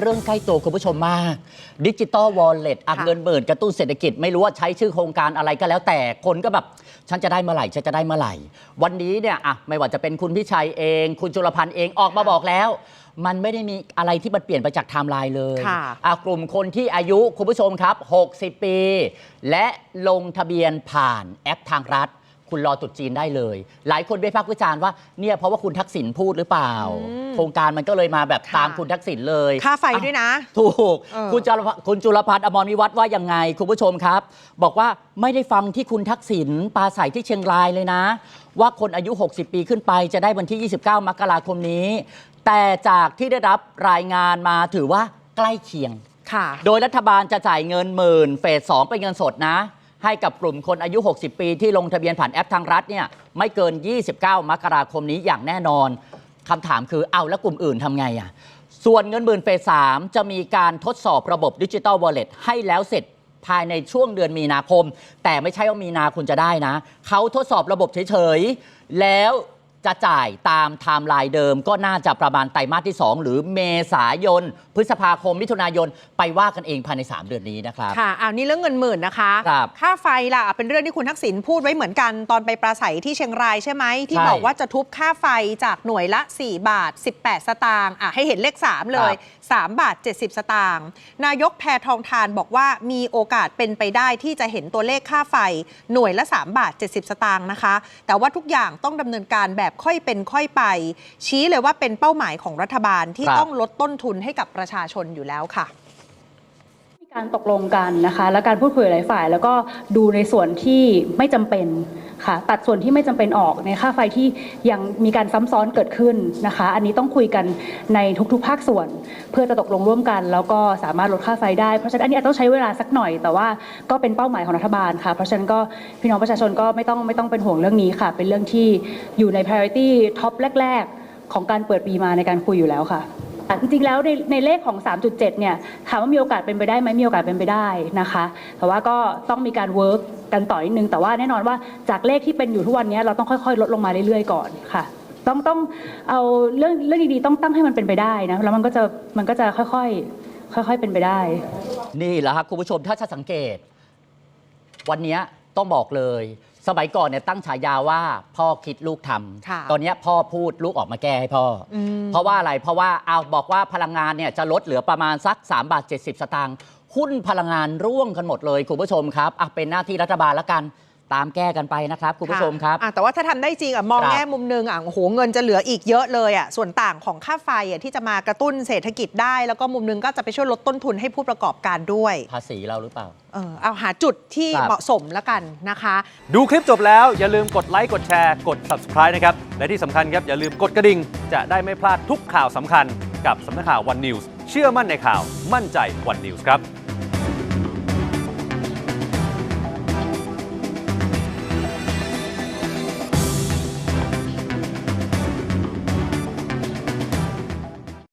เรื่องใกล้ตัวคุณผู้ชมมากดิจิตอลวอลเล็ตอัดค่ะเงินเบิดกระตุ้นเศรษฐกิจไม่รู้ว่าใช้ชื่อโครงการอะไรก็แล้วแต่คนก็แบบ ฉันจะได้เมื่อไหร่ ฉันจะได้เมื่อไหร่ วันนี้เนี่ยอะไม่ว่าจะเป็นคุณพิชัยเอง คุณจุลพันธ์เองออกมาบอกแล้ว มันไม่ได้มีอะไรที่มันเปลี่ยนไปจากไทม์ไลน์เลยค่ะอะกลุ่มคนที่อายุคุณผู้ชมครับ 60 ปี และลงทะเบียนผ่านแอปทางรัฐ คุณรอตรุดจีนได้เลย หลายคนไปพักวิจารณ์ว่าเนี่ยเพราะว่าคุณทักษิณพูดหรือเปล่า อืมโครงการมันก็เลยมาแบบค่ะตามคุณทักษิณเลยค่าไฟอะด้วยนะ ถูกเออคุณจุลพันธ์คุณจุลพันธ์อมรวิวัฒน์ว่ายังไง คุณผู้ชมครับ บอกว่าไม่ได้ฟังที่คุณทักษิณปราศัยที่เชียงรายเลยนะ ว่าคนอายุ 60 ปีขึ้นไปจะได้วันที่ 29 มกราคมนี้ แต่จากที่ได้รับรายงานมาถือว่าใกล้เคียงค่ะโดยรัฐบาลจะจ่ายเงินหมื่นเฟสสองเป็นเงินสดนะ ให้กับกลุ่มคนอายุ 60 ปีที่ลงทะเบียนผ่านแอปทางรัฐเนี่ยไม่เกิน 29 มกราคมนี้อย่างแน่นอน คำถามคือเอาแล้วกลุ่มอื่นทำไงอะส่วนเงินหมื่นเฟสสามจะมีการทดสอบระบบดิจิตอลวอลเล็ตให้แล้วเสร็จภายในช่วงเดือนมีนาคม แต่ไม่ใช่ว่ามีนาคุณจะได้นะ เขาทดสอบระบบเฉยๆ แล้ว จะจ่ายตามไทม์ไลน์เดิมก็น่าจะประมาณไตรมาสที่ 2 หรือเมษายน พฤษภาคมมิถุนายนไปว่ากันเองภายใน 3 เดือนนี้นะครับ ค่ะอ้าวนี่เรื่องเงินหมื่นนะคะ ครับค่าไฟล่ะ เป็นเรื่องที่คุณทักษิณพูดไว้เหมือนกันตอนไปปราศัยที่เชียงรายใช่ไหม ที่ใช่บอกว่าจะทุบค่าไฟจากหน่วยละ 4 บาท 18 สตางค์อะให้เห็นเลข 3 เลย3บาท 70 สตางค์นายกแพทองทานบอกว่ามีโอกาสเป็นไปได้ที่จะเห็นตัวเลขค่าไฟหน่วยละ 3 บาท 70 สตางค์นะคะ แต่ว่าทุกอย่างต้องดำเนินการแบบค่อยเป็นค่อยไป ชี้เลยว่าเป็นเป้าหมายของรัฐบาลที่ครับ ต้องลดต้นทุนให้กับประชาชนอยู่แล้วค่ะมีการตกลงกันนะคะ และการพูดคุยหลายฝ่าย แล้วก็ดูในส่วนที่ไม่จำเป็น ค่ะ ตัดส่วนที่ไม่จำเป็นออกในค่าไฟที่ยังมีการซ้ำซ้อนเกิดขึ้นนะคะ อันนี้ต้องคุยกันในทุกๆ ภาคส่วน เพื่อจะตกลงร่วมกัน แล้วก็สามารถลดค่าไฟได้ เพราะฉะนั้นอันนี้ต้องใช้เวลาสักหน่อย แต่ว่าก็เป็นเป้าหมายของรัฐบาลค่ะ เพราะฉะนั้นก็พี่น้องประชาชนก็ไม่ต้องไม่ต้องเป็นห่วงเรื่องนี้ค่ะ เป็นเรื่องที่อยู่ใน priority ท็อปแรก ๆ ของการเปิดปีมาในการคุยอยู่แล้วค่ะ จริงๆแล้วในในเลขของ 3.7 เนี่ยถามว่ามีโอกาสเป็นไปได้ไหมมีโอกาสเป็นไปได้นะคะ แต่ว่าก็ต้องมีการเวิร์กกันต่อนิดนึง แต่ว่าแน่นอนว่าจากเลขที่เป็นอยู่ทุกวันนี้เราต้องค่อยๆ ลดลงมาเรื่อยๆ ก่อนค่ะ ต้องต้องเอาเรื่องเรื่องดีๆต้องตั้งให้มันเป็นไปได้นะแล้วมันก็จะมันก็จะค่อยๆ ค่อย ๆ เป็นไปได้ นี่แหละครับคุณผู้ชมถ้าจะสังเกต วันนี้ต้องบอกเลย สมัยก่อนเนี่ยตั้งฉายาว่าพ่อคิดลูกทค่ะำตอนเนี้ยพ่อพูดลูกออกมาแก้ให้พ่ออม เพราะว่าอะไรเพราะว่าเอาบอกว่าพลังงานเนี่ยจะลดเหลือประมาณสัก3บาท70 สตางค์หุ้นพลังงานร่วงกันหมดเลยคุณผู้ชมครับอะเป็นหน้าที่รัฐบาลแล้วกัน ตามแก้กันไปนะครับคุณผู้ชมครับ อะแต่ว่าถ้าทำได้จริงอะมองครับแง่มุมหนึงอะโอ้โหเงินจะเหลืออีกเยอะเลยอะส่วนต่างของค่าไฟอะที่จะมากระตุ้นเศรษฐกิจได้ แล้วก็มุมหนึงก็จะไปช่วยลดต้นทุนให้ผู้ประกอบการด้วย ภาษีเราหรือเปล่า เออเอาหาจุดที่ครับเหมาะสมแล้วกันนะคะ ดูคลิปจบแล้วอย่าลืมกดไลค์กดแชร์กด subscribe นะครับและที่สำคัญครับอย่าลืมกดกระดิ่งจะได้ไม่พลาดทุกข่าวสำคัญ กับสำนักข่าว One News เชื่อมั่นในข่าวมั่นใจ One News ครับ